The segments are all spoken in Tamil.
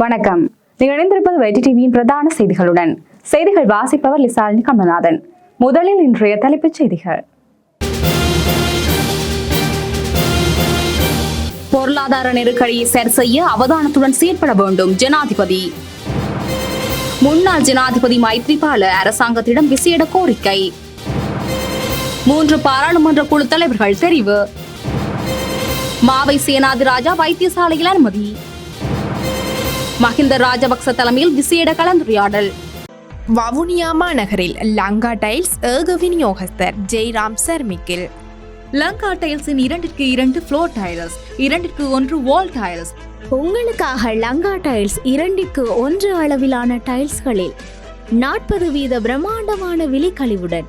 வணக்கம். நீங்கள் இணைந்திருப்பது வைடி டிவியின் பிரதான செய்திகளுடன். செய்திகள் வாசிப்பவர் லிசாலினி கமலநாதன் முதலில் இன்றைய தலைப்புச் செய்திகள். பொருளாதார நெருக்கடியை சரி செய்ய அவதானத்துடன் செயற்பட வேண்டும் ஜனாதிபதி. முன்னாள் ஜனாதிபதி மைத்ரிபால அரசாங்கத்திடம் விசேட கோரிக்கை. மூன்று பாராளுமன்ற குழு தலைவர்கள் தெரிவு. மாவை சேனாதிராஜா வைத்தியசாலையில் அனுமதி. மஹிந்த ராஜபக்ச தலைமையில் விசேட கலந்துரையாடல். வவுனியா மாநகரில் லங்கா டைல்ஸ் ஏக விநியோகஸ்தர் ஜெய்ராம் சர்மிக்கில். லங்கா டைல்ஸின் இரண்டிற்கு இரண்டு ஃப்ளோர் டைல்ஸ் இரண்டிற்கு ஒன்று வால் டைல்ஸ் உங்களுக்காக லங்கா டைல்ஸ் இரண்டிற்கு ஒன்று அளவிலான டைல்ஸ்களில் நாற்பது வீத பிரம்மாண்டமான விலைக்கழிவுடன்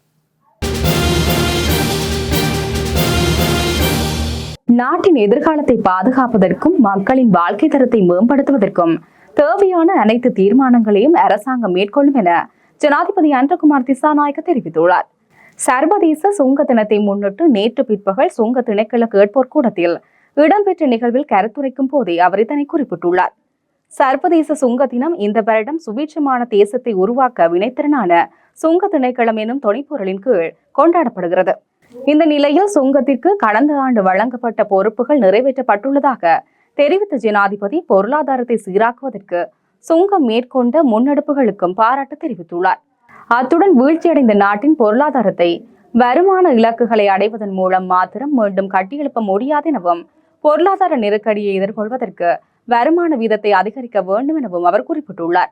நாட்டின் எதிர்காலத்தை பாதுகாப்பதற்கும் மக்களின் வாழ்க்கை தரத்தை மேம்படுத்துவதற்கும் தேவையான அனைத்து தீர்மானங்களையும் அரசாங்கம் மேற்கொள்ளும் என ஜனாதிபதி அன்றகுமார் திசாநாயக்க தெரிவித்துள்ளார். சர்வதேச சுங்க தினத்தை முன்னிட்டு நேற்று பிற்பகல் சுங்க திணைக்கள கேட்போர் கூடத்தில் இடம்பெற்ற நிகழ்வில் கருத்துரைக்கும் போதே அவர் இதனை குறிப்பிட்டுள்ளார். சர்வதேச சுங்க தினம் இந்த வருடம் சுபீட்சமான தேசத்தை உருவாக்க வினைத்திறனான சுங்க திணைக்களம் எனும் துணைப்பொருளின் கீழ் கொண்டாடப்படுகிறது. இந்த நிலையில் சுங்கத்திற்கு கடந்த ஆண்டு வழங்கப்பட்ட பொறுப்புகள் நிறைவேற்றப்பட்டுள்ளதாக தெரிவித்த ஜனாதிபதி பொருளாதாரத்தை சீராக்குவதற்கு சுங்கம் மேற்கொண்ட முன்னெடுப்புகளுக்கும் பாராட்டு தெரிவித்துள்ளார். அத்துடன் வீழ்ச்சியடைந்த நாட்டின் பொருளாதாரத்தை வருமான இலக்குகளை அடைவதன் மூலம் மாத்திரம் மீண்டும் கட்டியெழுப்ப முடியாது எனவும் பொருளாதார நெருக்கடியை எதிர்கொள்வதற்கு வருமான வீதத்தை அதிகரிக்க வேண்டும் எனவும் அவர் குறிப்பிட்டுள்ளார்.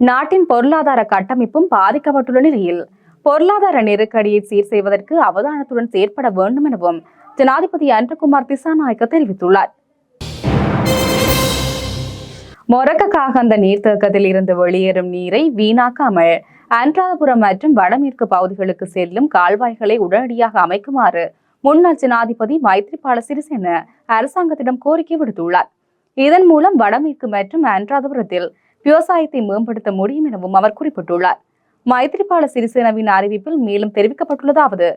நாட்டின் பொருளாதார கட்டமைப்பும் பாதிக்கப்பட்டுள்ள நிலையில் பொருளாதார நெருக்கடியை சீர் செய்வதற்கு அவதானத்துடன் செயற்பட வேண்டும் எனவும் ஜனாதிபதி அன்றகுமார் திசாநாயக்க தெரிவித்துள்ளார். மொரக்கக்காக அந்த நீர்த்தேக்கத்தில் இருந்து வெளியேறும் நீரை வீணாக்காமல் அன்றாதபுரம் மற்றும் வடமேற்கு பகுதிகளுக்கு செல்லும் கால்வாய்களை உடனடியாக அமைக்குமாறு முன்னாள் ஜனாதிபதி மைத்ரிபால சிறிசேன அரசாங்கத்திடம் கோரிக்கை விடுத்துள்ளார். இதன் மூலம் வடமேற்கு மற்றும் அன்றாதபுரத்தில் விவசாயத்தை மேம்படுத்த முடியும் எனவும் அவர் குறிப்பிட்டுள்ளார். மைத்திரிபால சிறிசேனவின் அறிவிப்பில் மேலும் தெரிவிக்கப்பட்டுள்ளதாவது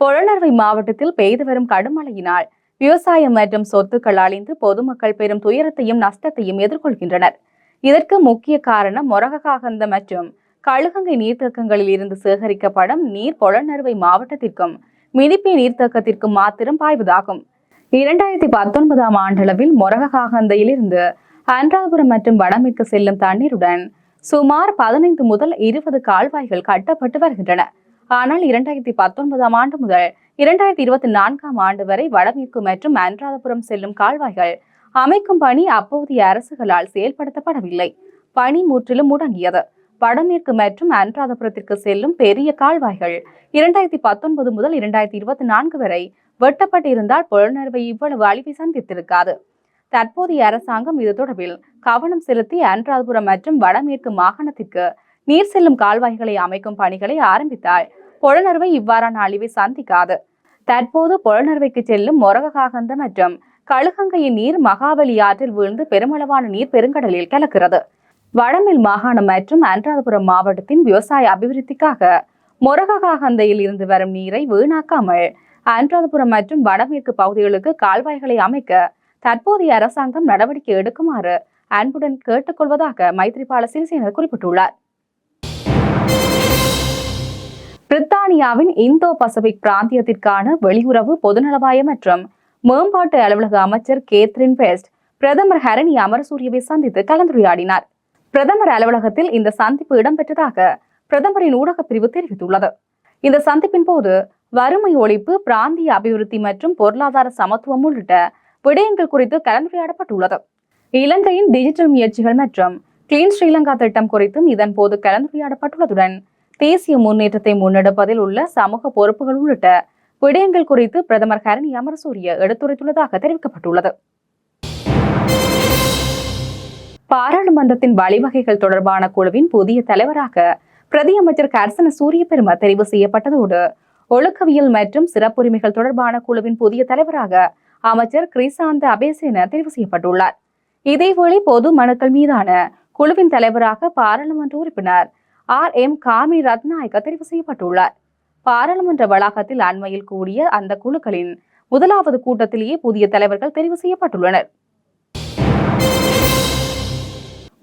பொலனர்வை மாவட்டத்தில் பெய்து வரும் கடுமழையினால் விவசாயம் மற்றும் சொத்துக்கள் அழிந்து பொதுமக்கள் பெரும் துயரத்தையும் நஷ்டத்தையும் எதிர்கொள்கின்றனர். இதற்கு முக்கிய காரணம் மொரககாகந்த மற்றும் கழுகங்கை நீர்த்தேக்கங்களில் இருந்து சேகரிக்கப்படும் நீர் பொலனறுவை மாவட்டத்திற்கும் மினிப்பே நீர்த்தேக்கத்திற்கும் மாத்திரம் பாய்வதாகும். இரண்டாயிரத்தி பத்தொன்பதாம் ஆண்டளவில் மொரககாகந்தையிலிருந்து அன்றாபுரம் மற்றும் வடமேற்கு செல்லும் தண்ணீருடன் சுமார் பதினைந்து முதல் இருபது கால்வாய்கள் கட்டப்பட்டு வருகின்றன. ஆனால் இரண்டாயிரத்தி பத்தொன்பதாம் ஆண்டு முதல் இரண்டாயிரத்தி இருபத்தி நான்காம் ஆண்டு வரை வடமேற்கு மற்றும் அனுராதபுரம் செல்லும் கால்வாய்கள் அமைக்கும் பணி அப்போதைய அரசுகளால் செயல்படுத்தப்படவில்லை. பணி முற்றிலும் முடங்கியது. வடமேற்கு மற்றும் அன்ராதபுரத்திற்கு செல்லும் பெரிய கால்வாய்கள் இரண்டாயிரத்தி பத்தொன்பது முதல் இரண்டாயிரத்தி இருபத்தி நான்கு வரை வெட்டப்பட்டிருந்தால் புலனர்வை இவ்வளவு அழிவை சந்தித்திருக்காது. தற்போதைய அரசாங்கம் இது தொடர்பில் கவனம் செலுத்தி அன்றாதபுரம் மற்றும் வடமேற்கு மாகாணத்திற்கு நீர் செல்லும் கால்வாய்களை அமைக்கும் பணிகளை ஆரம்பித்தால் புலனறுவை இவ்வாறான அழிவை சந்திக்காது. தற்போது புலனறுவைக்கு செல்லும் மொரககாகந்த மற்றும் கழுகங்கையின் நீர் மகாபலி ஆற்றில் வீழ்ந்து பெருமளவான நீர் பெருங்கடலில் கலக்கிறது. வடமேல் மாகாணம் மற்றும் அன்றாதபுரம் மாவட்டத்தின் விவசாய அபிவிருத்திக்காக மொரககாகந்தையில் இருந்து வரும் நீரை வீணாக்காமல் அன்றாதபுரம் மற்றும் வடமேற்கு பகுதிகளுக்கு கால்வாய்களை அமைக்க தற்போதைய அரசாங்கம் நடவடிக்கை எடுக்குமாறு அன்புடன் கேட்டுக்கொள்வதாக மைத்ரிபால சிறிசேன குறிப்பிட்டுள்ளார். பிரித்தானியாவின் இந்தோ பசிபிக் பிராந்தியத்திற்கான வெளியுறவு பொதுநலவாய மற்றும் மேம்பாட்டு அலுவலக அமைச்சர் கேத்ரின் பெஸ்ட் பிரதமர் ஹரணி அமரசூரியவை சந்தித்து கலந்துரையாடினார். பிரதமர் அலுவலகத்தில் இந்த சந்திப்பு இடம்பெற்றதாக பிரதமரின் ஊடகப் பிரிவு தெரிவித்துள்ளது. இந்த சந்திப்பின் போது வறுமை ஒழிப்பு பிராந்திய அபிவிருத்தி மற்றும் பொருளாதார சமத்துவம் உள்ளிட்ட விடயங்கள் குறித்து கலந்துரையாடப்பட்டுள்ளது. இலங்கையின் டிஜிட்டல் முயற்சிகள் மற்றும் கிளீன் ஸ்ரீலங்கா திட்டம் குறித்தும் இதன் போது கலந்துரையாடப்பட்டுள்ளதுடன் தேசிய முன்னேற்றத்தை முன்னெடுப்பதில் உள்ள சமூக பொறுப்புகள் உள்ளிட்ட விடயங்கள் குறித்து பிரதமர் ஹரணி அமரசூரிய எடுத்துரைத்துள்ளதாக தெரிவிக்கப்பட்டுள்ளது. பாராளுமன்றத்தின் வழிவகைகள் தொடர்பான குழுவின் புதிய தலைவராக பிரதி அமைச்சர் கர்சன சூரிய பெரும தெரிவு செய்யப்பட்டதோடு ஒழுக்கவியல் மற்றும் சிறப்புரிமைகள் தொடர்பான குழுவின் புதிய தலைவராக அமைச்சர் கிரிசாந்த அபேசேன தெரிவு செய்யப்பட்டுள்ளார். இதேவேளை பொது மனுக்கள் மீதான குழுவின் தலைவராக பாராளுமன்ற உறுப்பினர் ஆர். எம். காமி ரத்நாயக்க தெரிவு செய்யப்பட்டுள்ளார். பாராளுமன்ற வளாகத்தில் அண்மையில் கூடிய அந்த குழுக்களின் முதலாவது கூட்டத்திலேயே புதிய தலைவர்கள் தெரிவு செய்யப்பட்டுள்ளனர்.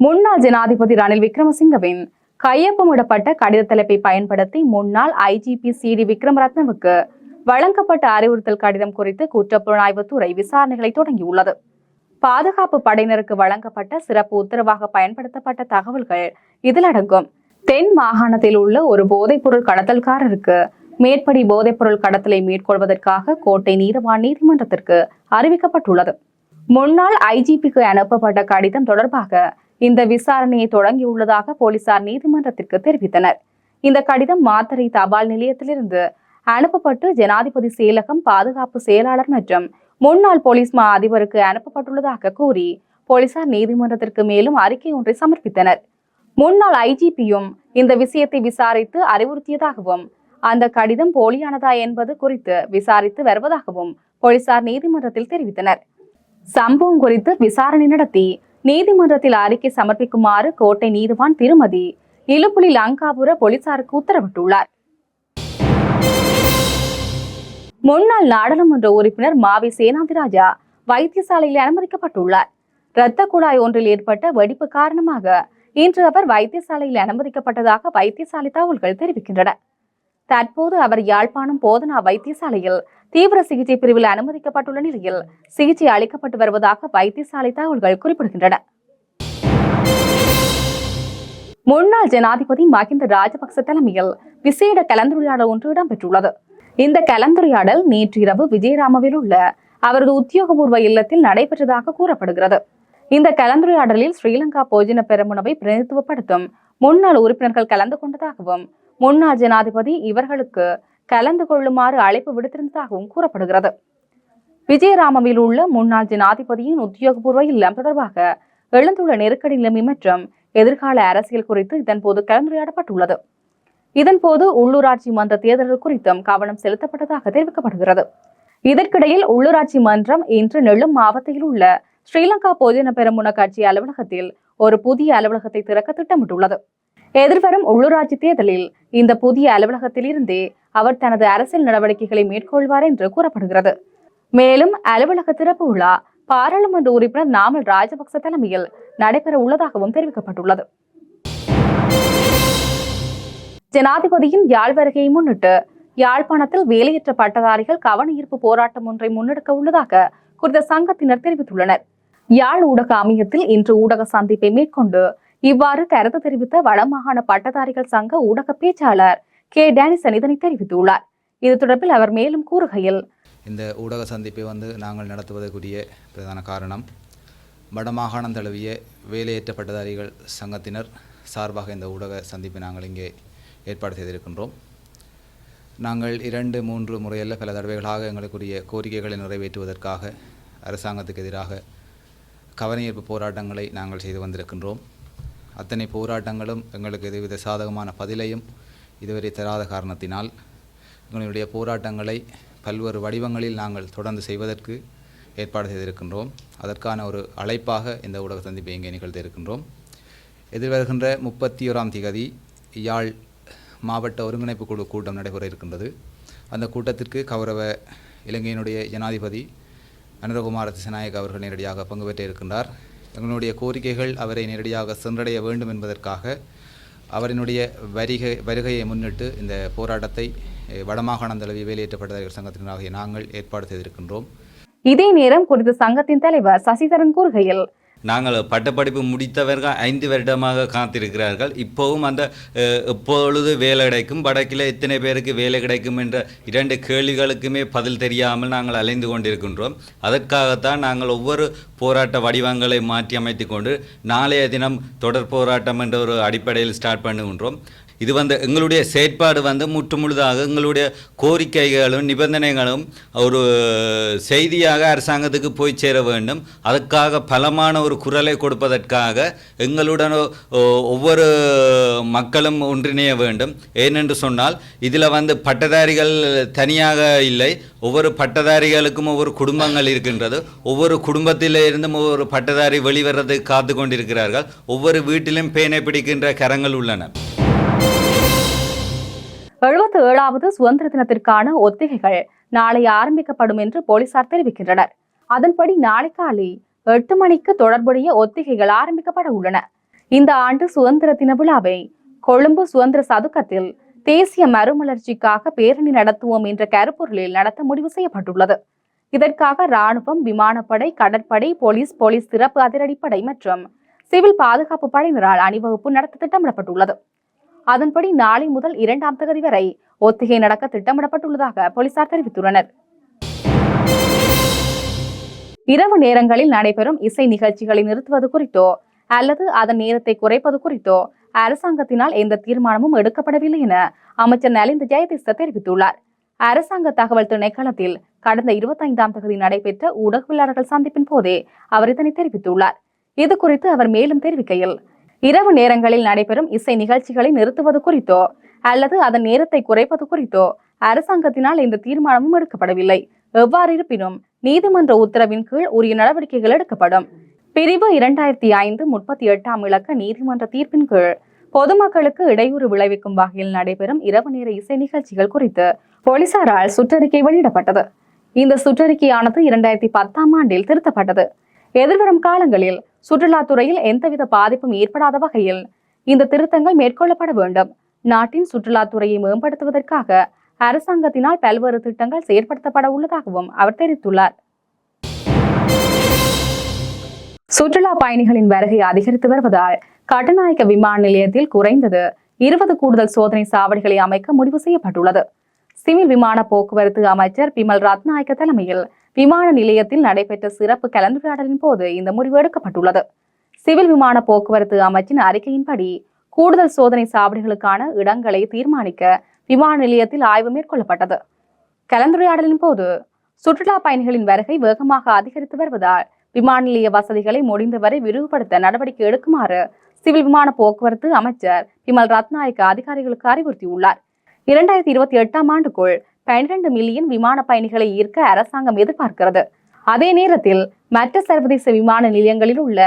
முன்னாள் ஜனாதிபதி ரணில் விக்ரமசிங்கவின் கையொப்பமிடப்பட்ட கடித தலைப்பை பயன்படுத்தி முன்னாள் ஐஜிபி சி டி விக்ரமரத்னவுக்கு வழங்கப்பட்ட அறிவுறுத்தல் கடிதம் குறித்து குற்றப்புலனாய்வுத்துறை விசாரணைகளை தொடங்கியுள்ளது. பாதுகாப்பு படையினருக்கு வழங்கப்பட்ட சிறப்பு உத்தரவாக பயன்படுத்தப்பட்ட தகவல்கள் இதில் அடங்கும் தென் மாகாணத்தில் உள்ள ஒரு போதைப்பொருள் கடத்தல்காரருக்கு மேற்படி போதைப்பொருள் கடத்தலை மேற்கொள்வதற்காக கோட்டை நீதவான் நீதிமன்றத்திற்கு அறிவிக்கப்பட்டுள்ளது. முன்னாள் ஐஜிபிக்கு அனுப்பப்பட்ட கடிதம் தொடர்பாக இந்த விசாரணையை தொடங்கியுள்ளதாக போலீசார் நீதிமன்றத்திற்கு தெரிவித்தனர். இந்த கடிதம் மாத்தறை தபால் நிலையத்திலிருந்து அனுப்பப்பட்டு ஜனாதிபதி செயலகம் பாதுகாப்பு செயலாளர் மற்றும் முன்னாள் போலீஸ் மா அதிபருக்கு அனுப்பப்பட்டுள்ளதாக கூறி போலீசார் நீதிமன்றத்திற்கு மேலும் அறிக்கை ஒன்றை சமர்ப்பித்தனர். முன்னாள் ஐஜிபியும் இந்த விஷயத்தை விசாரித்து அறிவுறுத்தியதாகவும் அந்த கடிதம் போலியானதா என்பது குறித்து விசாரித்து வருவதாகவும் போலீசார் நீதிமன்றத்தில் தெரிவித்தனர். சம்பவம் குறித்து விசாரணை நடத்தி நீதிமன்றத்தில் அறிக்கை சமர்ப்பிக்குமாறு கோட்டை நீதிவான் திருமதி இலுப்புலி லங்காபுர போலீசாருக்கு உத்தரவிட்டுள்ளார். முன்னாள் நாடாளுமன்ற உறுப்பினர் மாவி சேனாதிராஜா வைத்தியசாலையில் அனுமதிக்கப்பட்டுள்ளார். இரத்த குழாய் ஒன்றில் ஏற்பட்ட வெடிப்பு காரணமாக இன்று அவர் வைத்தியசாலையில் அனுமதிக்கப்பட்டதாக வைத்தியசாலை தகவல்கள் தெரிவிக்கின்றன. தற்போது அவர் யாழ்ப்பாணம் போதனா வைத்தியசாலையில் தீவிர சிகிச்சை பிரிவில் அனுமதிக்கப்பட்டுள்ள நிலையில் சிகிச்சை அளிக்கப்பட்டு வருவதாக வைத்தியசாலை தகவல்கள் குறிப்பிடுகின்றன. முன்னாள் ஜனாதிபதி மஹிந்த ராஜபக்ச தலைமையில் விசேட கலந்துரையாடல் ஒன்று இடம்பெற்றுள்ளது. இந்த கலந்துரையாடல் நேற்றிரவு விஜயராமவில் உள்ள அவரது உத்தியோகபூர்வ இல்லத்தில் நடைபெற்றதாக கூறப்படுகிறது. இந்த கலந்துரையாடலில் ஸ்ரீலங்கா போஜன பெருமுனவை பிரதிநிதித்துவப்படுத்தும் முன்னாள் உறுப்பினர்கள் கலந்து கொண்டதாகவும் முன்னாள் ஜனாதிபதி இவர்களுக்கு கலந்து கொள்ளுமாறு அழைப்பு விடுத்திருந்ததாகவும் கூறப்படுகிறது. விஜயராமவில் உள்ள முன்னாள் ஜனாதிபதியின் உத்தியோகபூர்வ இல்லம் தொடர்பாக எழுந்துள்ள நெருக்கடி நிலைமை மற்றும் எதிர்கால அரசியல் குறித்து இதன்போது கலந்துரையாடப்பட்டுள்ளது. இதன்போது உள்ளூராட்சி மன்ற தேர்தல்கள் குறித்தும் கவனம் செலுத்தப்பட்டதாக தெரிவிக்கப்படுகிறது. இதற்கிடையில் உள்ளூராட்சி மன்றம் இன்று நெல்லும் மாவட்டத்தில் உள்ள ஸ்ரீலங்கா பொதுஜன பெரமுன கட்சி அலுவலகத்தில் ஒரு புதிய அலுவலகத்தை திறக்க திட்டமிட்டுள்ளது. எதிர்வரும் உள்ளூராட்சி தேர்தலில் இந்த புதிய அலுவலகத்திலிருந்தே அவர் தனது அரசியல் நடவடிக்கைகளை மேற்கொள்வார் என்று கூறப்படுகிறது. மேலும் அலுவலக திறப்பு விழா பாராளுமன்ற உறுப்பினர் நாமல் ராஜபக்ச தலைமையில் நடைபெற உள்ளதாகவும் தெரிவிக்கப்பட்டுள்ளது. ஜனாதிபதியின் யாழ் வருகையை முன்னிட்டு யாழ்ப்பாணத்தில் வேலையற்ற பட்டதாரிகள் கவன ஈர்ப்பு போராட்டம் ஒன்றை முன்னெடுக்க உள்ளதாக குறித்த சங்கத்தினர் தெரிவித்துள்ளனர். யாழ் ஊடக அமையத்தில் இன்று ஊடக சந்திப்பை மேற்கொண்டு இவ்வாறு கருத்து தெரிவித்த வடமாகாண பட்டதாரிகள் சங்க ஊடக பேச்சாளர் கே. டேனிசன் இதனை தெரிவித்துள்ளார். இது தொடர்பில் அவர் மேலும் கூறுகையில் இந்த ஊடக சந்திப்பை வந்து நாங்கள் நடத்துவதற்குரிய பிரதான காரணம் வடமாகாணம் தழுவிய வேலையற்ற பட்டதாரிகள் சங்கத்தினர் சார்பாக இந்த ஊடக சந்திப்பை நாங்கள் இங்கே ஏற்பாடு செய்திருக்கின்றோம். நாங்கள் இரண்டு மூன்று முறையல்ல பல தடவைகளாக எங்களுக்குரிய கோரிக்கைகளை நிறைவேற்றுவதற்காக அரசாங்கத்துக்கு எதிராக கவனஈர்ப்பு போராட்டங்களை நாங்கள் செய்து வந்திருக்கின்றோம். அத்தனை போராட்டங்களும் எங்களுக்கு எதுவித சாதகமான பதிலையும் இதுவரை தராத காரணத்தினால் எங்களுடைய போராட்டங்களை பல்வேறு வடிவங்களில் நாங்கள் தொடர்ந்து செய்வதற்கு ஏற்பாடு செய்திருக்கின்றோம். அதற்கான ஒரு அழைப்பாக இந்த ஊடக சந்திப்பை இங்கே நிகழ்த்தியிருக்கின்றோம் எதிர்வருகின்ற முப்பத்தி ஓராம் திகதி யாழ் மாவட்ட ஒருங்கிணைப்பு குழு கூட்டம் நடைபெற இருக்கின்றது. அந்த கூட்டத்திற்கு கௌரவ இலங்கையினுடைய ஜனாதிபதி அனுரகுமார திசநாயக் அவர்கள் நேரடியாக பங்கு பெற்றிருக்கின்றார் எங்களுடைய கோரிக்கைகள் அவரை நேரடியாக சென்றடைய வேண்டும் என்பதற்காக அவரினுடைய வருகை வருகையை முன்னிட்டு இந்த போராட்டத்தை வடமாகாண வடமாகாணம் தழுவிய சங்கத்தினராகிய நாங்கள் ஏற்பாடு செய்திருக்கின்றோம். இதே நேரம் குறித்த சங்கத்தின் தலைவர் சசிதரன் கூறுகையில் நாங்கள் பட்டப்படிப்பு முடித்தவர்கள் ஐந்து வருடமாக காத்திருக்கிறார்கள். இப்போவும் அந்த எப்பொழுது வேலை கிடைக்கும்? வடக்கில் எத்தனை பேருக்கு வேலை கிடைக்கும் என்ற இரண்டு கேள்விகளுக்குமே பதில் தெரியாமல் நாங்கள் அலைந்து கொண்டிருக்கின்றோம். அதற்காகத்தான் நாங்கள் ஒவ்வொரு போராட்ட வடிவங்களை மாற்றி அமைத்து கொண்டு நாளைய தினம் தொடர் போராட்டம் என்ற ஒரு அடிப்படையில் ஸ்டார்ட் பண்ணுகின்றோம். இது வந்து எங்களுடைய செயற்பாடு வந்து முற்றுமுழுதாக எங்களுடைய கோரிக்கைகளும் நிபந்தனைகளும் ஒரு செய்தியாக அரசாங்கத்துக்கு போய் சேர வேண்டும். அதற்காக பலமான ஒரு குரலை கொடுப்பதற்காக எங்களுடன் ஒவ்வொரு மக்களும் ஒன்றிணைய வேண்டும். ஏனென்று சொன்னால் இதில் வந்து பட்டதாரிகள் தனியாக இல்லை. ஒவ்வொரு பட்டதாரிகளுக்கும் ஒவ்வொரு குடும்பங்கள் இருக்கின்றது. ஒவ்வொரு குடும்பத்திலே இருந்தும் ஒவ்வொரு பட்டதாரி வெளிவரது காத்து கொண்டிருக்கிறார்கள். ஒவ்வொரு வீட்டிலும் பேனை பிடிக்கின்ற கரங்கள் உள்ளன. எழுபத்தி ஏழாவது சுதந்திர தினத்திற்கான ஒத்திகைகள் நாளை ஆரம்பிக்கப்படும் என்று போலீசார் தெரிவிக்கின்றனர். அதன்படி நாளை காலை எட்டு மணிக்கு தொடர்புடைய ஒத்திகைகள் ஆரம்பிக்கப்பட உள்ளன. இந்த ஆண்டு சுதந்திர தின விழாவை கொழும்பு சுதந்திர சதுக்கத்தில் தேசிய மறுமலர்ச்சிக்காக பேரணி நடத்துவோம் என்ற கருப்பொருளில் நடத்த முடிவு செய்யப்பட்டுள்ளது. இதற்காக ராணுவம் விமானப்படை கடற்படை போலீஸ் போலீஸ் சிறப்பு அதிரடிப்படை மற்றும் சிவில் பாதுகாப்பு படையினரால் அணிவகுப்பு நடத்த திட்டமிடப்பட்டுள்ளது. அதன்படி நாளை முதல் இரண்டாம் தேதி வரை ஒத்திகை நடக்க திட்டமிடப்பட்டுள்ளதாக போலீசார் தெரிவித்துள்ளனர். இரவு நேரங்களில் நடைபெறும் இசை நிகழ்ச்சிகளை நிறுத்துவது குறித்தோ அல்லது அதன் நேரத்தை குறைப்பது குறித்தோ அரசாங்கத்தினால் எந்த தீர்மானமும் எடுக்கப்படவில்லை என அமைச்சர் நலிந்த ஜெயதிச தெரிவித்துள்ளார். அரசாங்க தகவல் திணைக்களத்தில் கடந்த இருபத்தைந்தாம் தேதி நடைபெற்ற ஊடகவியலாளர்கள் சந்திப்பின் போதே அவர் இதனை தெரிவித்துள்ளார். இது குறித்து அவர் மேலும் தெரிவிக்கையில் இரவு நேரங்களில் நடைபெறும் இசை நிகழ்ச்சிகளை நிறுத்துவது குறித்தோ அல்லது அதன் நேரத்தை குறைப்பது குறித்தோ அரசாங்கத்தினால் இந்த தீர்மானமும் எடுக்கப்படவில்லை. எவ்வாறு இருப்பினும் நீதிமன்ற உத்தரவின் கீழ் உரிய நடவடிக்கைகள் எடுக்கப்படும். பிரிவு இரண்டாயிரத்தி ஐந்து முப்பத்தி எட்டாம் இலக்க நீதிமன்ற தீர்ப்பின் கீழ் பொதுமக்களுக்கு இடையூறு விளைவிக்கும் வகையில் நடைபெறும் இரவு நேர இசை நிகழ்ச்சிகள் குறித்து போலீசாரால் சுற்றறிக்கை வெளியிடப்பட்டது. இந்த சுற்றறிக்கையானது இரண்டாயிரத்தி பத்தாம் ஆண்டில் திருத்தப்பட்டது. எதிர்வரும் காலங்களில் சுற்றுலாத்துறையில் எந்தவித பாதிப்பும் ஏற்படாத வகையில் இந்த திருத்தங்கள் மேற்கொள்ளப்பட வேண்டும். நாட்டின் சுற்றுலாத்துறையை மேம்படுத்துவதற்காக அரசாங்கத்தினால் பல்வேறு திட்டங்கள் செயற்படுத்தப்பட உள்ளதாகவும் அவர் தெரிவித்துள்ளார். சுற்றுலா பயணிகளின் வருகை அதிகரித்து வருவதால் கட்டுநாயக்க விமான நிலையத்தில் குறைந்தது இருபது கூடுதல் சோதனை சாவடிகளை அமைக்க முடிவு செய்யப்பட்டுள்ளது. சிவில் விமான போக்குவரத்து அமைச்சர் பிமல் ரத்நாயக்க தலைமையில் விமான நிலையத்தில் நடைபெற்ற சிறப்பு கலந்துரையாடலின் போது இந்த முடிவு எடுக்கப்பட்டுள்ளது. சிவில் விமான போக்குவரத்து அமைச்சின் அறிக்கையின்படி கூடுதல் சோதனை சாவடிகளுக்கான இடங்களை தீர்மானிக்க விமான நிலையத்தில் ஆய்வு மேற்கொள்ளப்பட்டது. கலந்துரையாடலின் போது சுற்றுலா பயணிகளின் வருகை வேகமாக அதிகரித்து வருவதால் விமான நிலைய வசதிகளை முடிந்தவரை விரிவுபடுத்த நடவடிக்கை எடுக்குமாறு சிவில் விமான போக்குவரத்து அமைச்சர் விமல் ரத்நாயக்க அதிகாரிகளுக்கு அறிவுறுத்தியுள்ளார். இரண்டாயிரத்தி இருபத்தி எட்டாம் ஆண்டுக்குள் பன்னிரண்டு மில்லியன் விமான பயணிகளை ஈர்க்க அரசாங்கம் எதிர்பார்க்கிறது. அதே நேரத்தில் மற்ற சர்வதேச விமான நிலையங்களில் உள்ள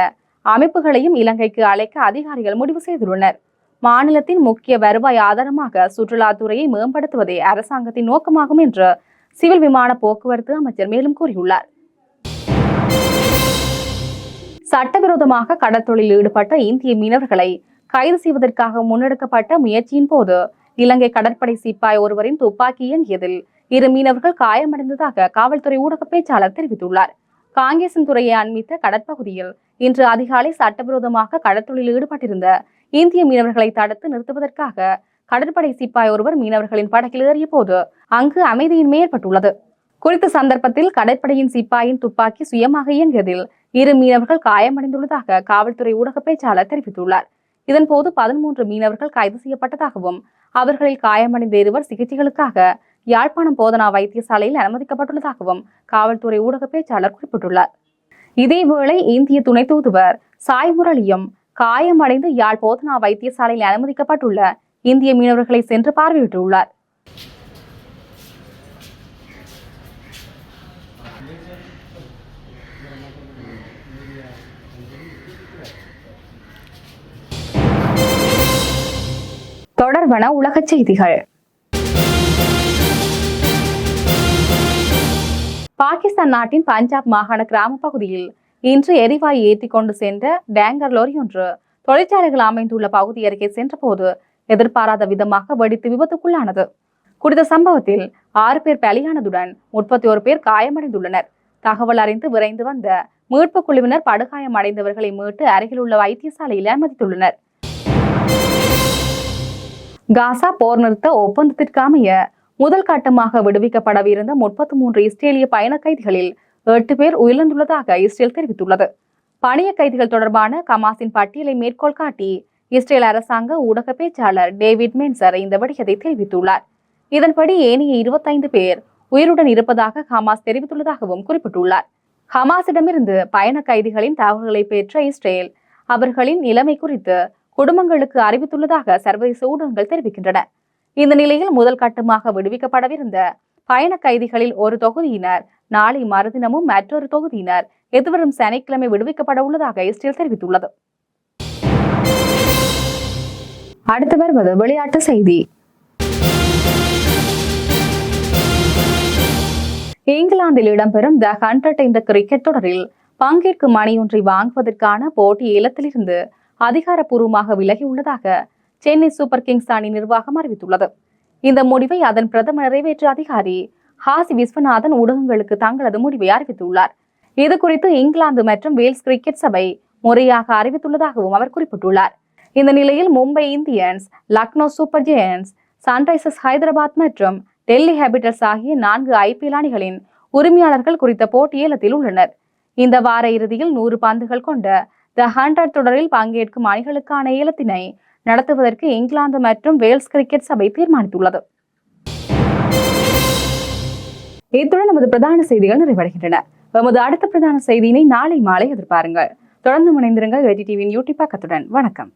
அமைப்புகளையும் இலங்கைக்கு அழைக்க அதிகாரிகள் முடிவு செய்துள்ளனர். மாநிலத்தின் முக்கிய வருவாய் ஆதாரமாக சுற்றுலாத்துறையை மேம்படுத்துவதே அரசாங்கத்தின் நோக்கமாகும் என்று சிவில் விமான போக்குவரத்து அமைச்சர் மேலும் கூறியுள்ளார். சட்டவிரோதமாக கடற்தொழில் ஈடுபட்ட இந்திய மீனவர்களை கைது செய்வதற்காக முன்னெடுக்கப்பட்ட முயற்சியின் போது இலங்கை கடற்படை சிப்பாய் ஒருவரின் துப்பாக்கி இயங்கியதில் இரு மீனவர்கள் காயமடைந்ததாக காவல்துறை ஊடக பேச்சாளர் தெரிவித்துள்ளார். காங்கேசன் துறையை அண்மித்த கடற்பகுதியில் இன்று அதிகாலை சட்டவிரோதமாக கடற்தொழில் ஈடுபட்டிருந்த இந்திய மீனவர்களை தடுத்து நிறுத்துவதற்காக கடற்படை சிப்பாய் ஒருவர் மீனவர்களின் படகில் ஏறிய போது அங்கு அமைதியின்மை ஏற்பட்டுள்ளது குறித்த சந்தர்ப்பத்தில் கடற்படையின் சிப்பாயின் துப்பாக்கி சுயமாக இயங்கியதில் இரு மீனவர்கள் காயமடைந்துள்ளதாக காவல்துறை ஊடக பேச்சாளர் தெரிவித்துள்ளார். இதன்போது பதிமூன்று மீனவர்கள் கைது செய்யப்பட்டதாகவும் அவர்களில் காயமடைந்த இருவர் சிகிச்சைகளுக்காக யாழ்ப்பாணம் போதனா வைத்தியசாலையில் அனுமதிக்கப்பட்டுள்ளதாகவும் காவல்துறை ஊடக பேச்சாளர் குறிப்பிட்டுள்ளார். இதேவேளை இந்திய துணை தூதுவர் சாய் முரளியும் காயமடைந்து யாழ் போதனா வைத்தியசாலையில் அனுமதிக்கப்பட்டுள்ள இந்திய மீனவர்களை சென்று பார்வையிட்டுள்ளார். தொடர்வன உலகச் செய்திகள். பாகிஸ்தான் நாட்டின் பஞ்சாப் மாகாண கிராம பகுதியில் இன்று எரிவாயு ஏற்றி கொண்டு சென்ற டேங்கர் லோரி ஒன்று தொழிற்சாலைகள் அமைந்துள்ள பகுதி அருகே சென்றபோது எதிர்பாராத விதமாக வெடித்து விபத்துக்குள்ளானது. குறித்த சம்பவத்தில் ஆறு பேர் பலியானதுடன் முப்பத்தி ஒரு பேர் காயமடைந்துள்ளனர். தகவல் அறிந்து விரைந்து வந்த மீட்பு குழுவினர் படுகாயம் அடைந்தவர்களை மீட்டு அருகிலுள்ள வைத்தியசாலையில் அனுமதித்துள்ளனர். காசா போர் நிறுத்த ஒப்பந்தத்திற்காமைய முதல் கட்டமாக விடுவிக்கப்படவிருந்த முப்பத்தி மூன்று இஸ்ரேலிய பயண கைதிகளில் எட்டு பேர் உயிரிழந்துள்ளதாக இஸ்ரேல் தெரிவித்துள்ளது. பணிய கைதிகள் தொடர்பான கமாஸின் பட்டியலை மேற்கோள் காட்டி இஸ்ரேல் அரசாங்க ஊடக பேச்சாளர் டேவிட் மென்சர் இந்த விடயத்தை தெரிவித்துள்ளார். இதன்படி ஏனைய இருபத்தைந்து பேர் உயிருடன் இருப்பதாக ஹமாஸ் தெரிவித்துள்ளதாகவும் குறிப்பிட்டுள்ளார். ஹமாஸிடமிருந்து பயண கைதிகளின் தகவல்களை பெற்ற இஸ்ரேல் அவர்களின் நிலைமை குறித்து குடும்பங்களுக்கு அறிவித்துள்ளதாக சர்வதேச ஊடகங்கள் தெரிவிக்கின்றன. இந்த நிலையில் முதல் கட்டமாக விடுவிக்கப்படவிருந்த பயண கைதிகளில் ஒரு தொகுதியினர் நாளை மறுதினமும் மற்றொரு தொகுதியினர் எதிர்வரும் சனிக்கிழமை விடுவிக்கப்பட உள்ளதாக இஸ்ரேல் தெரிவித்துள்ளது. அடுத்து வருவது விளையாட்டு செய்தி. இங்கிலாந்தில் இடம்பெறும் த ஹண்ட்ரட் என்ற கிரிக்கெட் தொடரில் பங்கேற்கும் அணியொன்றை வாங்குவதற்கான போட்டி ஏலத்திலிருந்து அதிகாரப்பூர்வமாக விலகியுள்ளதாக சென்னை சூப்பர் கிங்ஸ் அணி நிர்வாகம் அறிவித்துள்ளது. இந்த முடிவை அதன் பிரதம நிறைவேற்று அதிகாரி ஹாசி விஸ்வநாதன் ஊடகங்களுக்கு தங்களது முடிவை அறிவித்துள்ளார். இது குறித்து இங்கிலாந்து மற்றும் வேல்ஸ் கிரிக்கெட் சபை முறையாக அறிவித்துள்ளதாகவும் அவர் குறிப்பிட்டுள்ளார். இந்த நிலையில் Mumbai Indians Lucknow super giants Sunrisers Hyderabad மற்றும் டெல்லி ஹேபிட்டர்ஸ் ஆகிய நான்கு ஐபிஎல் அணிகளின் உரிமையாளர்கள் குறித்த போட்டியேலத்தில் உள்ளனர். இந்த வார இறுதியில் நூறு பந்துகள் கொண்ட த ஹண்ட்ரட் தொடரில் பங்கேற்கும் அணிகளுக்கான ஏலத்தினை நடத்துவதற்கு இங்கிலாந்து மற்றும் வேல்ஸ் கிரிக்கெட் சபை தீர்மானித்துள்ளது. இத்துடன் நமது பிரதான செய்திகள் நிறைவடைகின்றன. நமது அடுத்த பிரதான செய்தியினை நாளை மாலை எதிர்பாருங்கள். தொடர்ந்து முனைந்திருங்கள் வெடி டிவியின் யூடியூப் பக்கத்துடன். வணக்கம்.